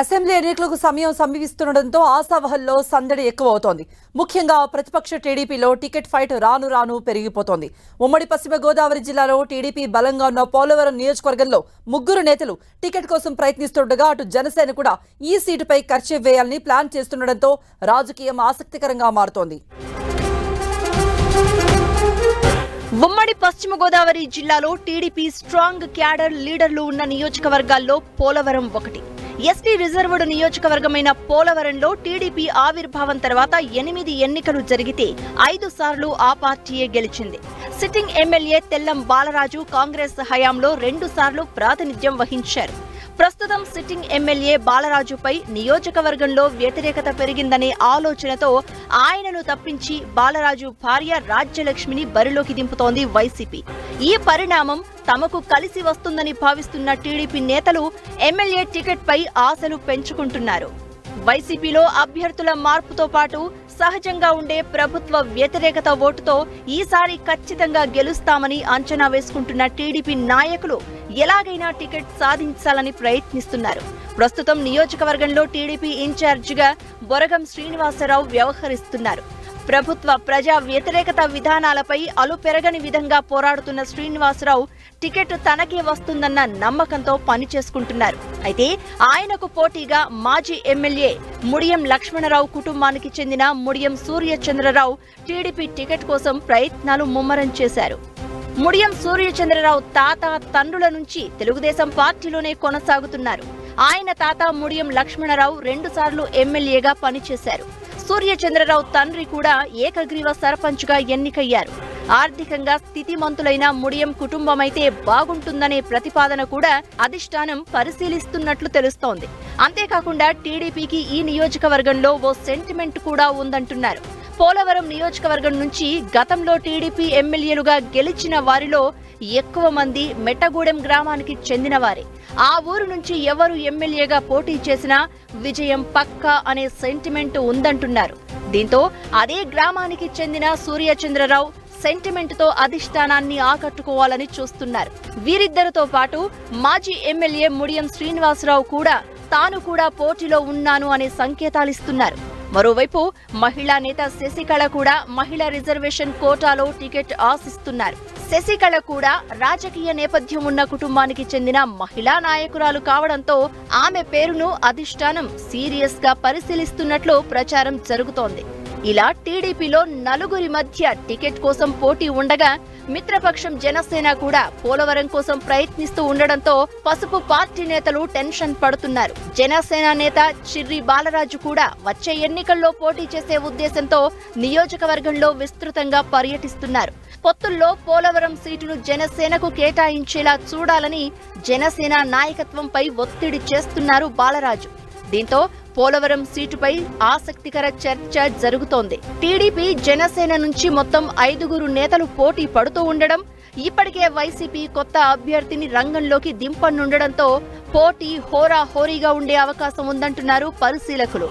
Assembly ఎన్నికలకు సమయం సమీపిస్తుండటంతో ఆశావహల్లో సందడి ఎక్కువ అవుతోంది ముఖ్యంగా ప్రతిపక్ష టీడీపీలో టికెట్ ఫైట్ రాను రాను పెరిగిపోతోంది. ఉమ్మడి పశ్చిమ గోదావరి జిల్లాలో టీడీపీ బలంగా ఉన్న పోలవరం నియోజకవర్గంలో ముగ్గురు నేతలు టికెట్ కోసం ప్రయత్నిస్తుండగా అటు జనసేన కూడా ఈ సీటుపై ఖర్చు వేయాలని ప్లాన్ చేస్తుండటంతో రాజకీయం ఆసక్తికరంగా మారుతోంది. ఉమ్మడి పశ్చిమ గోదావరి జిల్లాలో టీడీపీ స్ట్రాంగ్ క్యాడర్ లీడర్లు ఉన్న నియోజకవర్గాల్లో పోలవరం ఒకటి. ఎస్టీ రిజర్వ్డ్ నియోజకవర్గమైన పోలవరంలో టీడీపీ ఆవిర్భావం తర్వాత ఎనిమిది ఎన్నికలు జరిగితే ఐదు సార్లు ఆ పార్టీయే గెలిచింది. సిట్టింగ్ ఎమ్మెల్యే తెల్లం బాలరాజు కాంగ్రెస్ హయాంలో రెండు సార్లు ప్రాతినిధ్యం వహించారు. ప్రస్తుతం సిట్టింగ్ ఎమ్మెల్యే బాలరాజుపై నియోజకవర్గంలో వ్యతిరేకత పెరిగిందనే ఆలోచనతో ఆయనను తప్పించి బాలరాజు భార్య రాజ్యలక్ష్మిని బరిలోకి దింపుతోంది వైసీపీ. ఈ పరిణామం తమకు కలిసి వస్తుందని భావిస్తున్న టీడీపీ నేతలు ఎమ్మెల్యే టికెట్పై ఆశలు పెంచుకుంటున్నారు. వైసీపీలో అభ్యర్థుల మార్పుతో పాటు సహజంగా ఉండే ప్రభుత్వ వ్యతిరేకత ఓటుతో ఈసారి ఖచ్చితంగా గెలుస్తామని అంచనా వేసుకుంటున్న టీడీపీ నాయకులు ఎలాగైనా టికెట్ సాధించాలని ప్రయత్నిస్తున్నారు. ప్రస్తుతం నియోజకవర్గంలో టీడీపీ ఇన్ఛార్జిగా బొరగం శ్రీనివాసరావు వ్యవహరిస్తున్నారు. ప్రభుత్వ ప్రజా వ్యతిరేకత విధానాలపై అలుపెరగని విధంగా పోరాడుతున్న శ్రీనివాసరావు టికెట్ తనకే వస్తుందన్న నమ్మకంతో పనిచేసుకుంటున్నారు. అయితే ఆయనకు పోటీగా మాజీ ఎమ్మెల్యే ముడియం లక్ష్మణరావు కుటుంబానికి చెందిన ముడియం సూర్యచంద్రరావు టీడీపీ టికెట్ కోసం ప్రయత్నాలు ముమ్మరం చేశారు. ముడియం సూర్యచంద్రరావు తాత తండ్రుల నుంచి తెలుగుదేశం పార్టీలోనే కొనసాగుతున్నారు. ఆయన తాత ముడియం లక్ష్మణరావు రెండుసార్లు ఎమ్మెల్యేగా పనిచేశారు. సూర్యచంద్రరావు తండ్రి కూడా ఏకగ్రీవ సర్పంచ్గా ఎన్నికయ్యారు. ఆర్థికంగా స్థితిమంతులైన ముడియం కుటుంబమైతే బాగుంటుందనే ప్రతిపాదన కూడా అధిష్టానం పరిశీలిస్తున్నట్లు తెలుస్తోంది. అంతేకాకుండా టీడీపీకి ఈ నియోజకవర్గంలో ఓ సెంటిమెంట్ కూడా ఉందంటున్నారు. పోలవరం నియోజకవర్గం నుంచి గతంలో టీడీపీ ఎమ్మెల్యేలుగా గెలిచిన వారిలో ఎక్కువ మంది మెట్టగూడెం గ్రామానికి చెందినవారే ఆ ఊరు నుంచి ఎవరు ఎమ్మెల్యేగా పోటీ చేసినా విజయం పక్కా అనే సెంటిమెంట్ ఉందంటున్నారు. దీంతో అదే గ్రామానికి చెందిన సూర్యచంద్రరావు సెంటిమెంట్తో అధిష్టానాన్ని ఆకట్టుకోవాలని చూస్తున్నారు. వీరిద్దరితో పాటు మాజీ ఎమ్మెల్యే ముడియం శ్రీనివాసరావు కూడా తాను కూడా పోటీలో ఉన్నాను అనే సంకేతాలిస్తున్నారు. మరోవైపు మహిళా నేత శశికళ కూడా మహిళా రిజర్వేషన్ కోటాలో టికెట్ ఆశిస్తున్నారు. శశికళ కూడా రాజకీయ నేపథ్యం ఉన్న కుటుంబానికి చెందిన మహిళా నాయకురాలు కావడంతో ఆమె పేరును అధిష్టానం సీరియస్గా పరిశీలిస్తున్నట్లు ప్రచారం జరుగుతోంది. ఇలా టీడీపీలో నలుగురి మధ్య టికెట్ కోసం పోటీ ఉండగా మిత్రపక్షం జనసేన కూడా పోలవరం కోసం ప్రయత్నిస్తూ ఉండడంతో పసుపు పార్టీ నేతలు టెన్షన్ పడుతున్నారు. జనసేన నేత చిర్రి బాలరాజు కూడా వచ్చే ఎన్నికల్లో పోటీ చేసే ఉద్దేశంతో నియోజకవర్గంలో విస్తృతంగా పర్యటిస్తున్నారు. పొత్తుల్లో పోలవరం సీటును జనసేనకు కేటాయించేలా చూడాలని జనసేన నాయకత్వంపై ఒత్తిడి చేస్తున్నారు బాలరాజు. దీంతో పోలవరం సీటుపై ఆసక్తికర చర్చ జరుగుతోంది. టీడీపీ జనసేన నుంచి మొత్తం ఐదుగురు నేతలు పోటీ పడుతూ ఉండడం ఇప్పటికే వైసీపీ కొత్త అభ్యర్థిని రంగంలోకి దింపనుండడంతో పోటీ హోరాహోరీగా ఉండే అవకాశం ఉందంటున్నారు పరిశీలకులు.